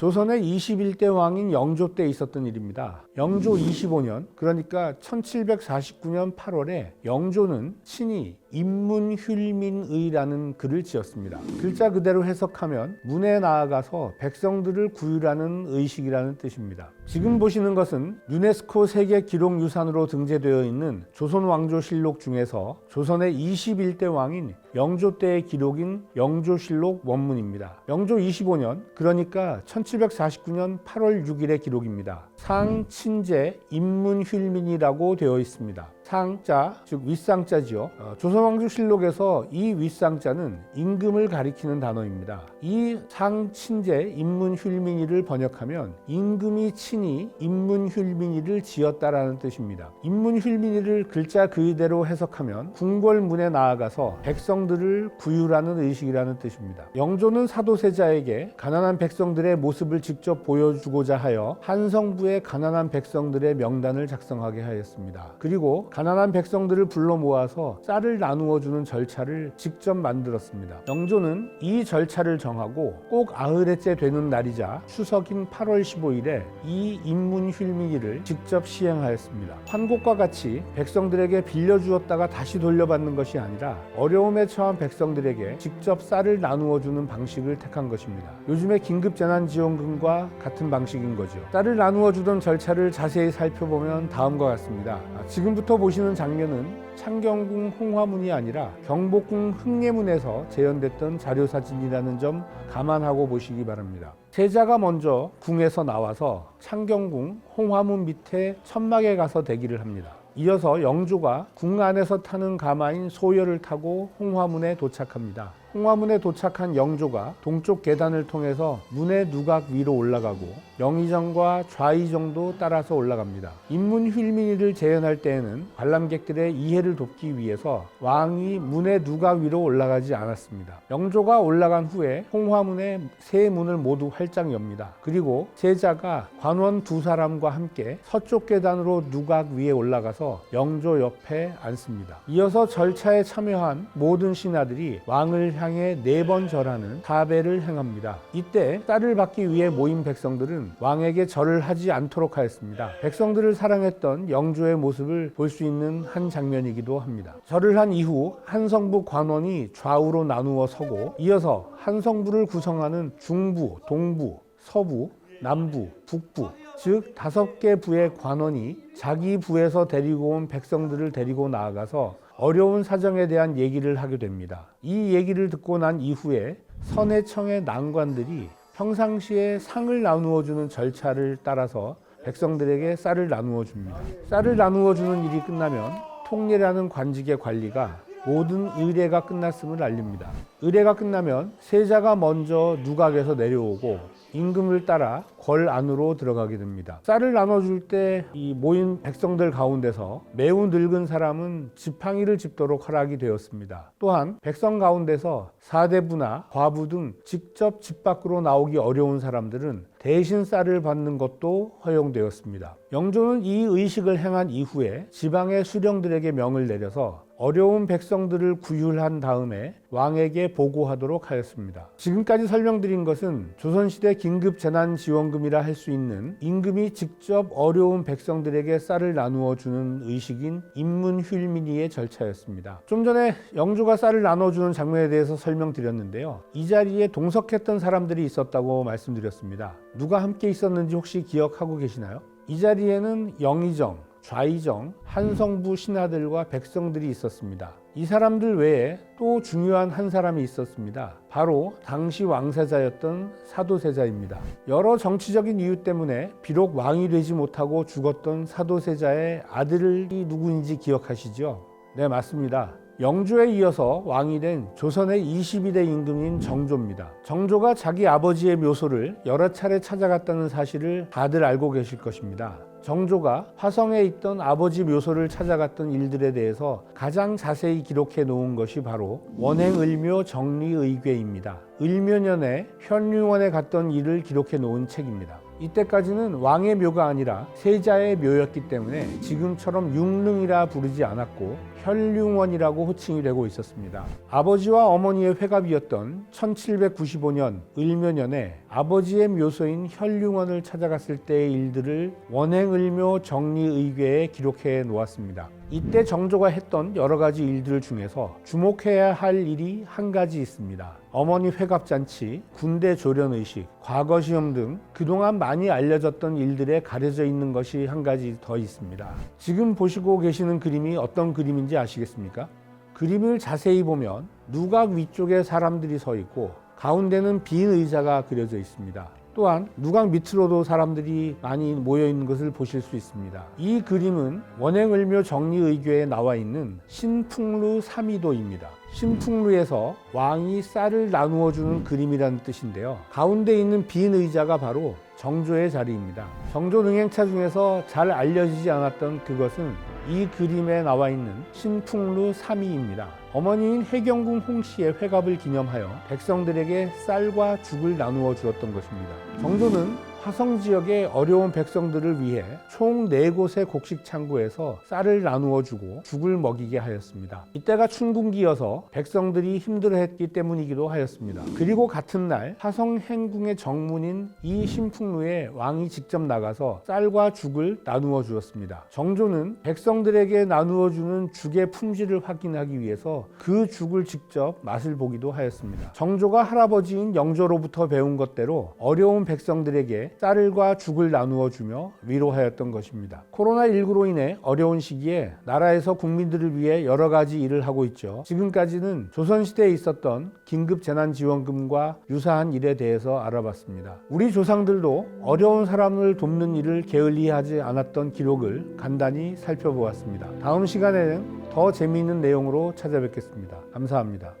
조선의 21대 왕인 영조 때 있었던 일입니다. 영조 25년, 그러니까 1749년 8월에 영조는 친히 인문휼민의라는 글을 지었습니다. 글자 그대로 해석하면 문에 나아가서 백성들을 구휼하는 의식이라는 뜻입니다. 지금 보시는 것은 유네스코 세계 기록 유산으로 등재되어 있는 조선 왕조실록 중에서 조선의 21대 왕인 영조 때의 기록인 영조실록 원문입니다. 영조 25년, 그러니까 1749년 8월 6일의 기록입니다. 상친제 인문휠민이라고 되어 있습니다. 상자, 즉 윗상자지요. 어, 조선왕조실록에서 이 윗상자는 임금을 가리키는 단어입니다. 이 상친제 인문휠민이를 번역하면 임금이 친히 인문휠민이를 지었다라는 뜻입니다. 인문휠민이를 글자 그대로 해석하면 궁궐문에 나아가서 백성들을 구휼하는 의식이라는 뜻입니다. 영조는 사도세자에게 가난한 백성들의 모습을 직접 보여주고자 하여 한성부의 가난한 백성들의 명단을 작성하게 하였습니다. 그리고 가난한 백성들을 불러 모아서 쌀을 나누어 주는 절차를 직접 만들었습니다. 영조는 이 절차를 정하고 꼭 아흐레째 되는 날이자 추석인 8월 15일에 이 인문 휠미기를 직접 시행하였습니다. 환곡과 같이 백성들에게 빌려주었다가 다시 돌려받는 것이 아니라 어려움에 처한 백성들에게 직접 쌀을 나누어 주는 방식을 택한 것입니다. 요즘의 긴급 재난 지원금과 같은 방식인 거죠. 쌀을 나누어 주던 절차를 자세히 살펴보면 다음과 같습니다. 아, 지금부터 보 시는 장면은 창경궁 홍화문이 아니라 경복궁 흥례문에서 재현됐던 자료 사진이라는 점 감안하고 보시기 바랍니다. 세자가 먼저 궁에서 나와서 창경궁 홍화문 밑에 천막에 가서 대기를 합니다. 이어서 영조가 궁 안에서 타는 가마인 소열을 타고 홍화문에 도착합니다. 홍화문에 도착한 영조가 동쪽 계단을 통해서 문의 누각 위로 올라가고 영의정과 좌의정도 따라서 올라갑니다. 인문휠민이를 재현할 때에는 관람객들의 이해를 돕기 위해서 왕이 문의 누각 위로 올라가지 않았습니다. 영조가 올라간 후에 홍화문의 세 문을 모두 활짝 엽니다. 그리고 제자가 관원 두 사람과 함께 서쪽 계단으로 누각 위에 올라가서 영조 옆에 앉습니다. 이어서 절차에 참여한 모든 신하들이 왕을 향해 네 번 절하는 사배를 행합니다. 이때 쌀을 받기 위해 모인 백성들은 왕에게 절을 하지 않도록 하였습니다. 백성들을 사랑했던 영조의 모습을 볼 수 있는 한 장면이기도 합니다. 절을 한 이후 한 성부 관원이 좌우로 나누어 서고 이어서 한 성부를 구성하는 중부, 동부, 서부, 남부, 북부 즉 다섯 개 부의 관원이 자기 부에서 데리고 온 백성들을 데리고 나아가서 어려운 사정에 대한 얘기를 하게 됩니다. 이 얘기를 듣고 난 이후에 선해청의 난관들이 평상시에 상을 나누어 주는 절차를 따라서 백성들에게 쌀을 나누어 줍니다. 쌀을 나누어 주는 일이 끝나면 통례라는 관직의 관리가 모든 의례가 끝났음을 알립니다. 의례가 끝나면 세자가 먼저 누각에서 내려오고 임금을 따라 궐 안으로 들어가게 됩니다. 쌀을 나눠줄 때 이 모인 백성들 가운데서 매우 늙은 사람은 지팡이를 짚도록 허락이 되었습니다. 또한 백성 가운데서 사대부나 과부 등 직접 집 밖으로 나오기 어려운 사람들은 대신 쌀을 받는 것도 허용되었습니다. 영조는 이 의식을 행한 이후에 지방의 수령들에게 명을 내려서 어려운 백성들을 구휼한 다음에 왕에게 보고하도록 하였습니다. 지금까지 설명드린 것은 조선시대 긴급재난지원금이라 할 수 있는 임금이 직접 어려운 백성들에게 쌀을 나누어 주는 의식인 인문휠민이의 절차였습니다. 좀 전에 영조가 쌀을 나눠주는 장면에 대해서 설명드렸는데요. 이 자리에 동석했던 사람들이 있었다고 말씀드렸습니다. 누가 함께 있었는지 혹시 기억하고 계시나요? 이 자리에는 영의정, 좌의정, 한성부 신하들과 백성들이 있었습니다. 이 사람들 외에 또 중요한 한 사람이 있었습니다. 바로 당시 왕세자였던 사도세자입니다. 여러 정치적인 이유 때문에 비록 왕이 되지 못하고 죽었던 사도세자의 아들이 누구인지 기억하시죠? 네, 맞습니다. 영조에 이어서 왕이 된 조선의 22대 임금인 정조입니다. 정조가 자기 아버지의 묘소를 여러 차례 찾아갔다는 사실을 다들 알고 계실 것입니다. 정조가 화성에 있던 아버지 묘소를 찾아갔던 일들에 대해서 가장 자세히 기록해 놓은 것이 바로 원행을묘 정리의궤입니다. 을묘년에 현류원에 갔던 일을 기록해 놓은 책입니다. 이때까지는 왕의 묘가 아니라 세자의 묘였기 때문에 지금처럼 육릉이라 부르지 않았고 혈융원이라고 호칭이 되고 있었습니다. 아버지와 어머니의 회갑이었던 1795년 을묘년에 아버지의 묘소인 혈융원을 찾아갔을 때의 일들을 원행을묘 정리의궤에 기록해 놓았습니다. 이때 정조가 했던 여러 가지 일들 중에서 주목해야 할 일이 한 가지 있습니다. 어머니 회갑잔치, 군대 조련의식, 과거 시험 등 그동안 많이 알려졌던 일들에 가려져 있는 것이 한 가지 더 있습니다. 지금 보시고 계시는 그림이 어떤 그림인지 아시겠습니까? 그림을 자세히 보면 누각 위쪽에 사람들이 서 있고 가운데는 빈 의자가 그려져 있습니다. 또한 누각 밑으로도 사람들이 많이 모여 있는 것을 보실 수 있습니다. 이 그림은 원행을묘 정리의궤에 나와 있는 신풍루 삼이도입니다. 신풍루에서 왕이 쌀을 나누어 주는 그림이라는 뜻인데요. 가운데 있는 빈 의자가 바로 정조의 자리입니다. 정조 능행차 중에서 잘 알려지지 않았던 그것은 이 그림에 나와 있는 신풍루 삼이입니다. 어머니인 해경궁 홍씨의 회갑을 기념하여 백성들에게 쌀과 죽을 나누어 주었던 것입니다. 정조는 화성 지역의 어려운 백성들을 위해 총 네곳의 곡식 창고에서 쌀을 나누어 주고 죽을 먹이게 하였습니다. 이때가 춘궁기여서 백성들이 힘들어했기 때문이기도 하였습니다. 그리고 같은 날 화성 행궁의 정문인 이 신풍루에 왕이 직접 나가서 쌀과 죽을 나누어 주었습니다. 정조는 백성들에게 나누어 주는 죽의 품질을 확인하기 위해서 그 죽을 직접 맛을 보기도 하였습니다. 정조가 할아버지인 영조로부터 배운 것대로 어려운 백성들에게 쌀과 죽을 나누어 주며 위로하였던 것입니다. 코로나19로 인해 어려운 시기에 나라에서 국민들을 위해 여러 가지 일을 하고 있죠. 지금까지는 조선시대에 있었던 긴급 재난지원금과 유사한 일에 대해서 알아봤습니다. 우리 조상들도 어려운 사람을 돕는 일을 게을리하지 않았던 기록을 간단히 살펴보았습니다. 다음 시간에는 더 재미있는 내용으로 찾아뵙겠습니다. 감사합니다.